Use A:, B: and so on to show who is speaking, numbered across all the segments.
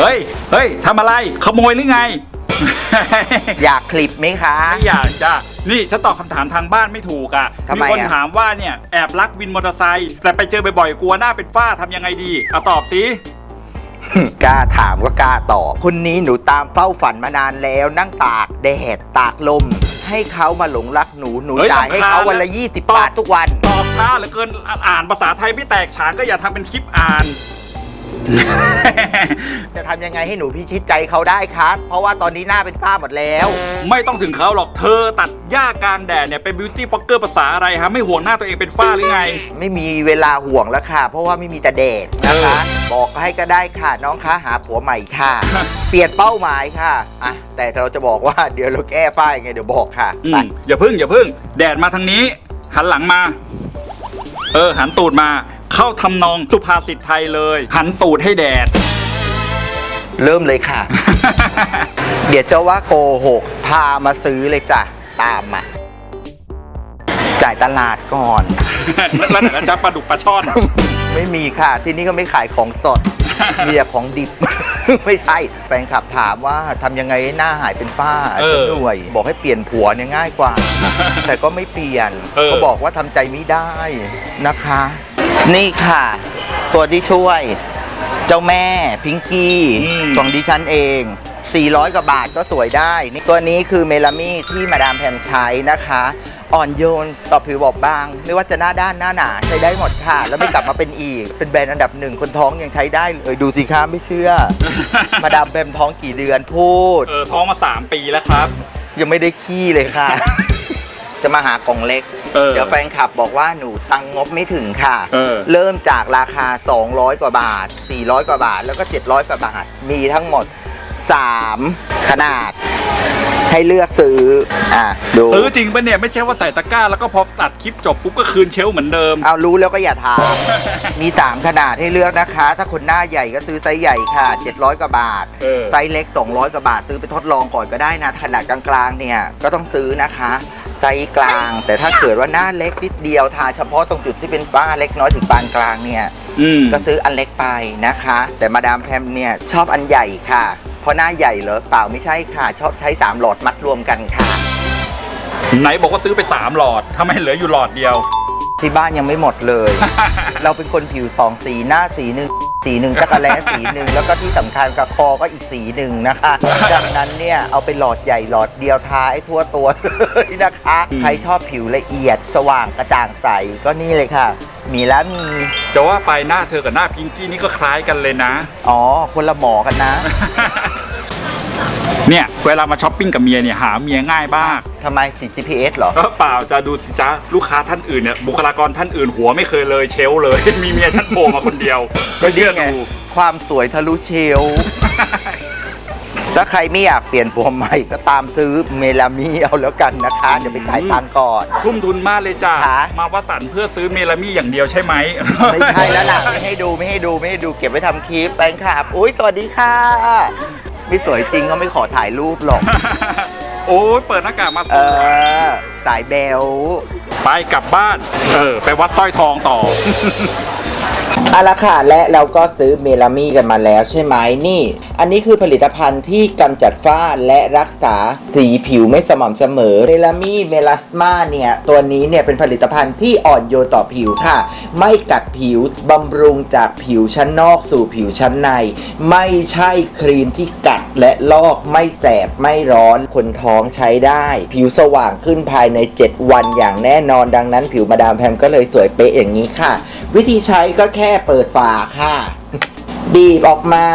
A: เฮ้ย เฮ้ยทำอะไร ขโมยหรือไง
B: อยากคลิปไหมคะ
A: ไม่อยากจ้ะนี่ฉันตอบคำถามทางบ้านไม่ถูกอะ
B: ทำไม
A: มีคน
B: อะ
A: ถามว่าเนี่ยแอบรักวินมอเตอร์ไซค์แต่ไปเจอบ่อยๆกลัวหน้าเป็นฝ้าทำยังไงดีเอาตอบสิ
B: กล้าถามก็กล้าตอบคนนี้หนูตามเฝ้าฝันมานานแล้วนั่งตากแดดตากลม ให้เขามาหลงรักหนูหนู
A: เฮ้ย
B: จ่ายให้
A: รำคาญ
B: เขาวันละ
A: นะ
B: 20บาททุกวัน
A: ตอบช้าเหลือเกินอ่านอ่านภาษาไทยไม่แตกฉานก็อย่าทำเป็นคลิปอ่าน
B: จะทำยังไงให้หนูพิชิตใจเขาได้คะเพราะว่าตอนนี้หน้าเป็นฝ้าหมดแล้ว
A: ไม่ต้องถึงเขาหรอกเธอตัดหญ้ากลางแดดเนี่ยเป็นบิวตี้บล็อกเกอร์ภาษาอะไรฮะไม่ห่วงหน้าตัวเองเป็นฝ้าหรือไง
B: ไม่มีเวลาห่วงแล้วค่ะ เพราะว่าไม่มีแต่แดดนะคะ บอกให้ก็ได้ค่ะน้องคะหาผัวใหม่ค่ะ เปลี่ยนเป้าหมายค่ะอะแต่เราจะบอกว่าเดี๋ยวเราแก้ฝ้ายังไงเดี๋ยวบอกค่ะ
A: อื
B: ไป
A: มอย่าพึ่งอย่าพึ่ง แดดมาทางนี้ หันหลังมา เออ หันตูดมา เข้าทำนองสุภาษิตไทยเลย หันตูดให้แดด
B: เริ่มเลยค่ะ เดี๋ยวจะว่าโกหกพามาซื้อเลยจ้ะ ตามมา จ่ายตลาดก่อน
A: แล้วไหนนะจ๊ะปลาดุกปลาช่อน
B: ไม่มีค่ะ ที่นี่ก็ไม่ขายของสด มีแต่ของดิบ ไม่ใช่ แฟนคลับถามว่าทำยังไงให้หน้าหายเป็นฝ้า
A: เออ
B: หน่วย บอกให้เปลี่ยนผัวเนี่ยง่ายกว่า แต่ก็ไม่เปลี่ยน
A: เออ
B: เขาบอกว่าทำใจไม่ได้นะคะ นี่ค่ะ ตัวที่ช่วย เจ้าแม่พิงกี้ของดิฉันเอง 400 กว่าบาทก็สวยได้ นี่ตัวนี้คือเมลามี่ที่มาดามแพมใช้นะคะ อ่อนโยนต่อผิวบอบบาง ไม่ว่าจะหน้าด้านหน้าหนาใช้ได้หมดค่ะ แล้วไม่กลับมาเป็นอีก เป็นแบรนด์อันดับหนึ่งคนท้องยังใช้ได้เลยดูสิคะไม่เชื่อ มาดามแพมท้องกี่เดือนพูด
A: เออท้องมา 3 ปีแล้วครับ
B: ยังไม่ได้ขี้เลยค่ะ จะมาหากล่องเล็ก
A: เออ
B: เดี๋ยวแฟนคลับบอกว่าหนูตังงบไม่ถึงค่ะ
A: เออ
B: เริ่มจากราคา 200 กว่าบาท 400 กว่าบาท แล้วก็ 700 กว่าบาท มีทั้งหมด 3 ขนาด ให้เลือกซื้อ อะ ดู
A: ซื้อจริงปะเนี่ย ไม่ใช่ว่าใส่ตะกร้า แล้วก็พอตัดคลิปจบปุ๊บก็คืนเชลฟ์เหมือนเดิม
B: เอารู้แล้วก็อย่าถาม มี 3 ขนาดให้เลือกนะคะ ถ้าคนหน้าใหญ่ก็ซื้อไซส์ใหญ่ค่ะ 700 กว่าบาท
A: เออ
B: ไซส์เล็ก 200 กว่าบาท ซื้อไปทดลองก่อนก็ได้นะ ขนาดกลางๆ เนี่ย ก็ต้องซื้อนะคะ ไซส์กลาง แต่ถ้าเกิดว่าหน้าเล็กนิดเดียวทาเฉพาะตรงจุดที่เป็นฝ้าเล็กน้อยถึงปานกลางเนี่ย
A: อืม
B: ก็ซื้ออันเล็กไปนะคะ แต่มาดามแพมเนี่ยชอบอันใหญ่ค่ะ เพราะหน้าใหญ่เหรอเปล่าไม่ใช่ค่ะ ชอบใช้3หลอดมัดรวมกันค่ะ
A: ไหนบอกว่าซื้อไป3หลอดทำไมเหลืออยู่หลอดเดียว
B: ที่บ้านยังไม่หมดเลย เราเป็นคนผิวสองสีหน้าสีหนึ่ง สีหนึ่งจักรแล้สีหนึ่งแล้วก็ที่สำคัญกับคอก็อีกสีหนึ่งนะคะ ดังนั้นเนี่ยเอาไปหลอดใหญ่หลอดเดียวทาให้ทั่วตัวเลยนะคะ
A: อืม
B: ใครชอบผิวละเอียด สว่างกระจ่างใสก็นี่เลยค่ะ มีแล้วมี
A: จะว่าไปหน้าเธอกับหน้าพิงกี้นี่ก็คล้ายกันเลยนะ
B: อ๋อ คนละหมอกันนะ
A: เนี่ยเวลามาช้อปปิ้งกับเมียเนี่ยหาเมียง่ายบ้าง
B: ทำไมสี GPS เหรอ
A: เออเปล่าจะดูสิจ้าลูกค้าท่านอื่นเนี่ยบุคลากรท่านอื่นหัวไม่เคยเลยเชลฟ์เลย มีเมียฉันโผล่มาคนเดียวไม่เชื่อ
B: ไง
A: ดู
B: ความสวยทะลุเชลฟ์ถ้าใครไม่อยากเปลี่ยนผัวใหม่ก็ตามซื้อเมลามีเอาแล้วกันนะคะเดี๋ยวไปจ่ายตังค์ก่อน
A: ทุ่มทุนมากเลยจ้า
B: ค่ะ
A: มาวัดสันเพื่อซื้อเมลามี่อย่างเดียวใช่ไหม
B: ไม่ใช่แล้วล่ะไม่ให้ดูไม่ให้ดูไม่ให้ดูเก็บไว้ทำคลิปแฟนคลับ อุ้ยสวัสดีค่ะ ไม่สวยจริงก็ไม่ขอถ่ายรูปหรอก
A: โอ้ยเปิดหน้ากากมา
B: เอ
A: สู้
B: อสายแบล
A: ไปกลับบ้าน เออ ไปวัดสร้อยทองต่อ
B: เอาละค่ะและเราก็ซื้อเมลามีกันมาแล้วใช่ไหมนี่ อันนี้คือผลิตภัณฑ์ที่กำจัดฝ้าและรักษาสีผิวไม่สม่ำเสมอเมลามีเมลาสมาเนี่ยตัวนี้เนี่ยเป็นผลิตภัณฑ์ที่อ่อนโยนต่อผิวค่ะ ไม่กัดผิวบำรุงจากผิวชั้นนอกสู่ผิวชั้นใน ไม่ใช่ครีมที่กัดและลอกไม่แสบไม่ร้อนคนท้องใช้ได้ ผิวสว่างขึ้นภายใน 7 วันอย่างแน่นอนดังนั้น ผิวมาดามแพมก็เลยสวยเป๊ะอย่างนี้ค่ะ วิธีใช้ก็แค่เปิดฝาค่ะ บีบออกมา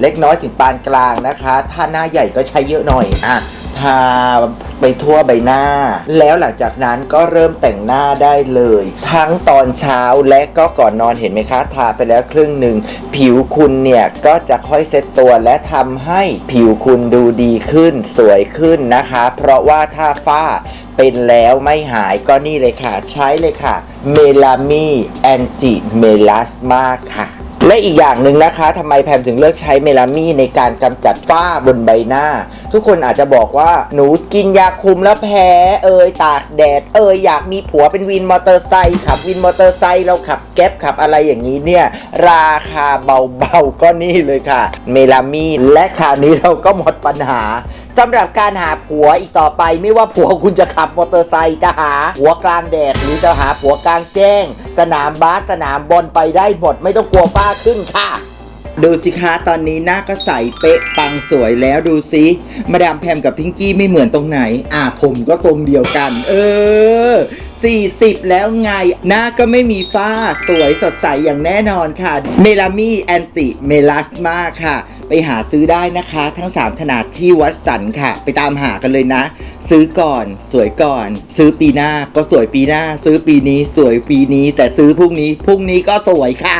B: เล็กน้อยถึงปานกลางนะคะ ถ้าหน้าใหญ่ก็ใช้เยอะหน่อยอะ ทาไปทั่วใบหน้า แล้วหลังจากนั้นก็เริ่มแต่งหน้าได้เลย ทั้งตอนเช้าและก็ก่อนนอนเห็นไหมคะ ทาไปแล้วครึ่งหนึ่ง ผิวคุณเนี่ย ก็จะค่อยเซ็ตตัวและทำให้ผิวคุณดูดีขึ้นสวยขึ้นนะคะ เพราะว่าถ้าฝ้าเป็นแล้วไม่หายก็นี่เลยค่ะ ใช้เลยค่ะ เมลามีแอนติเมลาสมาค่ะ และอีกอย่างหนึ่งนะคะทำไมแพมถึงเลือกใช้เมลามีในการกำจัดฝ้าบนใบหน้า ทุกคนอาจจะบอกว่าหนูกินยาคุมแล้วแพ้เอยตากแดดเอยอยากมีผัวเป็นวินมอเตอร์ไซค์ขับวินมอเตอร์ไซค์เราขับแก๊ปขับอะไรอย่างนี้เนี่ย ราคาเบาๆก็นี่เลยค่ะ เมลามีและคราวนี้เราก็หมดปัญหา สำหรับการหาผัวอีกต่อไป ไม่ว่าผัวคุณจะขับมอเตอร์ไซค์จะหาผัวกลางแดดหรือจะหาผัวกลางแจ้ง สนามบาสสนามบอลไปได้หมดไม่ต้องกลัวฝ้าขึ้นค่ะ ดูสิคะตอนนี้หน้าก็ใสเป๊ะปังสวยแล้วดูสิมาดามแพมกับพิงกี้ไม่เหมือนตรงไหน อะผมก็ทรงเดียวกัน เออ40 แล้วไง หน้าก็ไม่มีฝ้าสวยสดใสอย่างแน่นอนค่ะ เมลามีแอนติเมลาสมาค่ะ ไปหาซื้อได้นะคะ ทั้ง 3 ขนาดที่วัดสันค่ะ ไปตามหากันเลยนะ ซื้อก่อนสวยก่อน ซื้อปีหน้าก็สวยปีหน้า ซื้อปีนี้สวยปีนี้ แต่ซื้อพรุ่งนี้พรุ่งนี้ก็สวยค่ะ